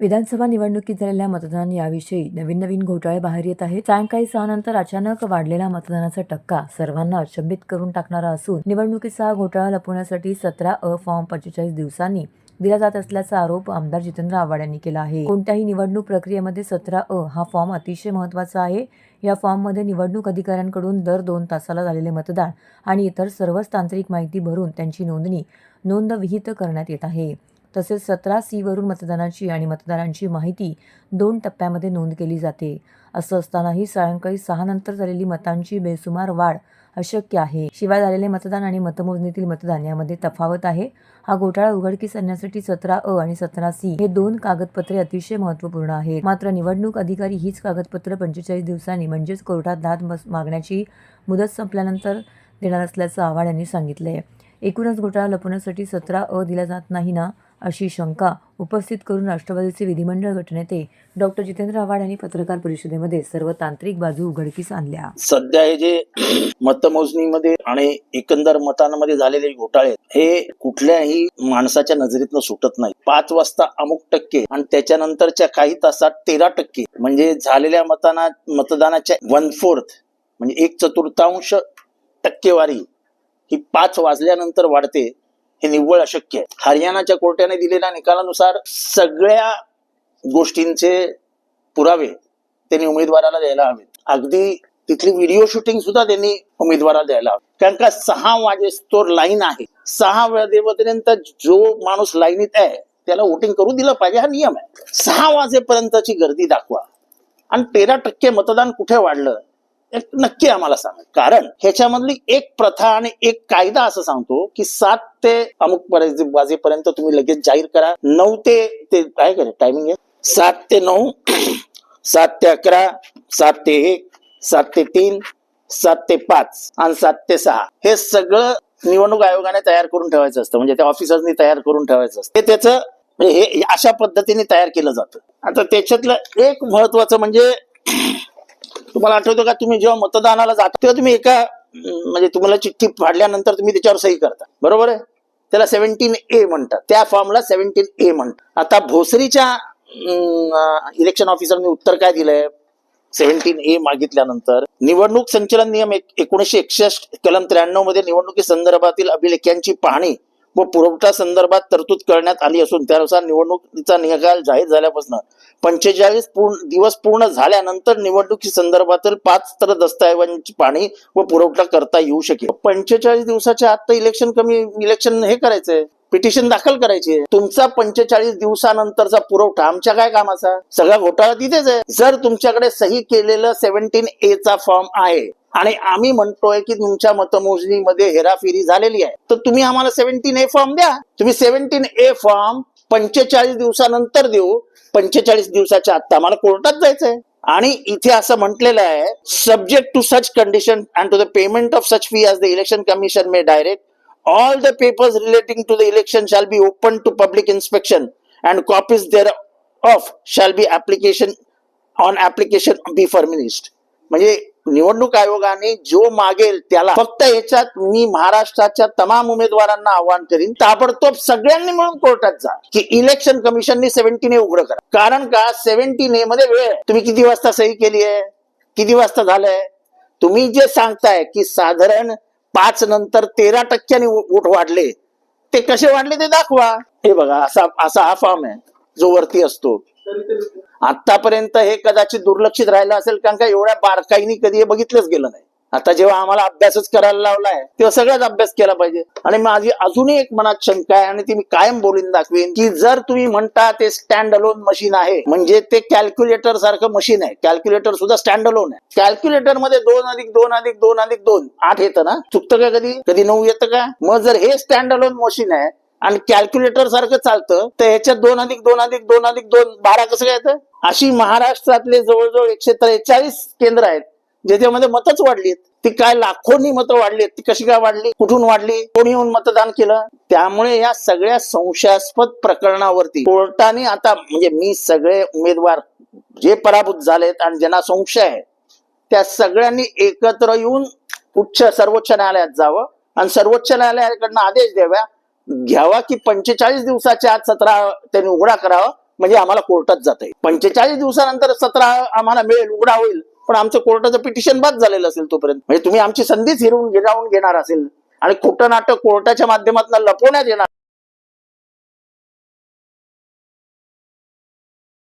विधानसभा निवडणुकीत झालेल्या मतदान याविषयी नवीन नवीन घोटाळे बाहेर येत आहेत. सायंकाळी सहा नंतर अचानक वाढलेला मतदानाचा टक्का सर्वांना अचंबित करून टाकणारा असून निवडणुकीचा घोटाळा लपवण्यासाठी सतरा अ फॉर्म पंचेचाळीस दिवसांनी दिला जात असल्याचा आरोप आमदार जितेंद्र आव्हाड यांनी केला आहे. कोणत्याही निवडणूक प्रक्रियेमध्ये सतरा अ हा फॉर्म अतिशय महत्त्वाचा आहे. या फॉर्ममध्ये निवडणूक अधिकाऱ्यांकडून दर दोन तासाला झालेले मतदान आणि इतर सर्वच तांत्रिक माहिती भरून त्यांची नोंदणी नोंदविहित करण्यात येत आहे. तसेच सतरा सी वरून मतदानाची आणि मतदारांची माहिती दोन टप्प्यामध्ये नोंद केली जाते. असं असतानाही सायंकाळी सहा नंतर झालेली मतांची बेसुमार वाढ अशक्य आहे. शिवाय झालेले मतदान आणि मतमोजणीतील मतदान यामध्ये तफावत आहे. हा घोटाळा उघडकीस आणण्यासाठी सतरा अ आणि सतरा सी हे दोन कागदपत्रे अतिशय महत्त्वपूर्ण आहेत. मात्र निवडणूक अधिकारी हीच कागदपत्र पंचेचाळीस दिवसांनी म्हणजेच कोर्टात दाद मागण्याची मुदत संपल्यानंतर देणार असल्याचं आव्हाड यांनी सांगितलंय. एकूणच घोटाळा लपवण्यासाठी सतरा अ दिला जात नाही ना? अशी शंका उपस्थित करून राष्ट्रवादीचे विधिमंडळ गटनेते डॉक्टर जितेंद्र आव्हाड यांनी पत्रकार परिषदेमध्ये सर्व तांत्रिक बाजू उघडकीस आणल्या. सध्या हे जे मतमोजणीमध्ये आणि एकंदर मतांमध्ये झालेले घोटाळे हे कुठल्याही माणसाच्या नजरेतनं सुटत नाही. पाच वाजता अमुक टक्के आणि त्याच्यानंतरच्या काही तासात तेरा टक्के. म्हणजे झालेल्या मताना मतदानाच्या वन फोर्थ म्हणजे एक चतुर्थांश टक्केवारी ही पाच वाजल्यानंतर वाढते. हे निव्वळ अशक्य आहे. हरियाणाच्या कोर्टाने दिलेल्या निकालानुसार सगळ्या गोष्टींचे पुरावे त्यांनी उमेदवाराला द्यायला हवेत. अगदी तिथली व्हिडिओ शूटिंग सुद्धा त्यांनी उमेदवाराला द्यायला हवी. कारण का सहा वाजेस्तोर लाईन आहे. सहा वाजेपर्यंत जो माणूस लाईनीत आहे त्याला वोटिंग करू दिलं पाहिजे हा नियम आहे. सहा वाजेपर्यंतची गर्दी दाखवा. आणि तेरा टक्के मतदान कुठे वाढलं? नक्की आम्हाला सांगा. कारण ह्याच्यामधली एक प्रथा आणि एक कायदा असं सांगतो की सात ते अमुक वाजेपर्यंत तुम्ही लगेच जाहीर करा. नऊ ते काय करे टायमिंग आहे? सात ते नऊ सात ते अकरा सात ते एक सात ते तीन सात ते पाच आणि सात ते सहा. हे सगळं निवडणूक आयोगाने तयार करून ठेवायचं असतं. म्हणजे त्या ऑफिसर्सनी तयार करून ठेवायचं असतं. हे त्याचं म्हणजे हे अशा पद्धतीने तयार केलं जातं. आता त्याच्यातलं एक महत्वाचं म्हणजे तुम्हाला आठवतं का तुम्ही जेव्हा मतदानाला जाता तेव्हा तुम्ही एका म्हणजे तुम्हाला चिठ्ठी फाडल्यानंतर तुम्ही त्याच्यावर सही करता. बरोबर आहे? त्याला सेव्हन्टीन ए म्हणतात. त्या फॉर्मला सेव्हन्टीन ए म्हणतात. आता भोसरीच्या इलेक्शन ऑफिसरने उत्तर काय दिलंय? सेव्हन्टीन ए मागितल्यानंतर निवडणूक संचलन नियम एक- एकोणीसशे एकसष्ट कलम त्र्याण्णवमध्ये निवडणुकी संदर्भातील अभिलेख्यांची पाहणी व पुरवठा संदर्भात तरतूद करण्यात आली असून त्यानुसार निवडणुकीचा निकाल जाहीर झाल्यापासून पंचेचाळीस पूर्ण दिवस पूर्ण झाल्यानंतर निवडणुकी संदर्भातील पाच तर दस्तऐवजांची पाणी व पुरवठा करता येऊ शकेल. पंचेचाळीस दिवसाच्या आत इलेक्शन कमी इलेक्शन हे करायचंय. पिटिशन दाखल करायची तुमचा पंचेचाळीस दिवसानंतरचा पुरवठा आमच्या काय कामाचा? सगळा घोटाळा तिथेच आहे. जर तुमच्याकडे सही केलेलं सेव्हन्टीन ए चा फॉर्म आहे आणि आम्ही म्हणतोय की तुमच्या मतमोजणीमध्ये हेराफेरी झालेली आहे. तर तुम्ही आम्हाला सेव्हन्टीन ए फॉर्म द्या. तुम्ही सेव्हन्टीन ए फॉर्म पंचेचाळीस दिवसानंतर देऊ. पंचेचाळीस दिवसाच्या आत्ता आम्हाला कोर्टात जायचंय. आणि इथे असं म्हटलेलं आहे subject to such condition and to the payment of such fee as the election commission may direct all the papers relating to the election election be open to public inspection and copies thereof shall be application on application be furnished. म्हणजे निवडणूक आयोगाने जो मागेल त्याला फक्त याच्यात मी महाराष्ट्राच्या तमाम उमेदवारांना आवाहन करीन. ताबडतोब सगळ्यांनी मिळून कोर्टात जा की इलेक्शन कमिशननी सेव्हन्टीन ए उघड करा. कारण का? सेव्हन्टीन ए मध्ये वेळ तुम्ही किती वाजता सही केली आहे? किती वाजता झालंय? तुम्ही जे सांगताय की साधारण पाच नंतर तेरा टक्क्यांनी वोट वाढले ते कसे वाढले ते दाखवा. हे बघा असा असा हा फॉर्म आहे. जो वरती असतो. आतापर्यंत हे कदाचित दुर्लक्षित राहिलं असेल कारण का एवढ्या बारकाईनी कधी हे बघितलंच गेलं नाही. आता जेव्हा आम्हाला अभ्यासच करायला लावलाय तेव्हा सगळ्याच अभ्यास केला पाहिजे. आणि माझी अजूनही एक मनात शंका आहे आणि ती मी कायम बोलून दाखवेन की जर तुम्ही म्हणता ते स्टँड अलोन मशीन आहे म्हणजे ते कॅल्क्युलेटर सारखं मशीन आहे. कॅल्क्युलेटर सुद्धा स्टँड अलोन आहे. कॅल्क्युलेटरमध्ये दोन अधिक दोन अधिक दोन अधिक दोन आठ येतं ना? चुकतं का कधी? कधी नऊ येतं का? मग जर हे स्टँड अलोन मशीन आहे आणि कॅल्क्युलेटर सारखं चालतं तर ह्याच्यात दोन अधिक दोन अधिक दोन अधिक दोन बारा कसं काय येतं? अशी महाराष्ट्रातले जवळजवळ एकशे त्रेचाळीस केंद्र आहेत ज्याच्यामध्ये मतच वाढलीत. ती काय लाखोनी मतं वाढली ती कशी काय वाढली कुठून वाढली कोणी येऊन मतदान केलं? त्यामुळे या सगळ्या संशयास्पद प्रकरणावरती कोर्टाने आता म्हणजे मी सगळे उमेदवार जे पराभूत झालेत आणि ज्यांना संशय आहे त्या सगळ्यांनी एकत्र येऊन उच्च सर्वोच्च न्यायालयात जावं आणि सर्वोच्च न्यायालयाकडनं आदेश द्याव्या घ्यावा की पंचेचाळीस दिवसाच्या आत सतरा त्यांनी उघडा करावा म्हणजे आम्हाला कोर्टात जात आहे पंचेचाळीस दिवसानंतर सतरा आम्हाला मिळेल उघडा होईल. पण आमचं कोर्टाचं पिटिशन बाद झालेलं असेल तोपर्यंत. म्हणजे तुम्ही आमची संधीच हिरवून गिरावून घेणार असेल. आणि खोटं नाटक कोर्टाच्या माध्यमातून लपवण्यात येणार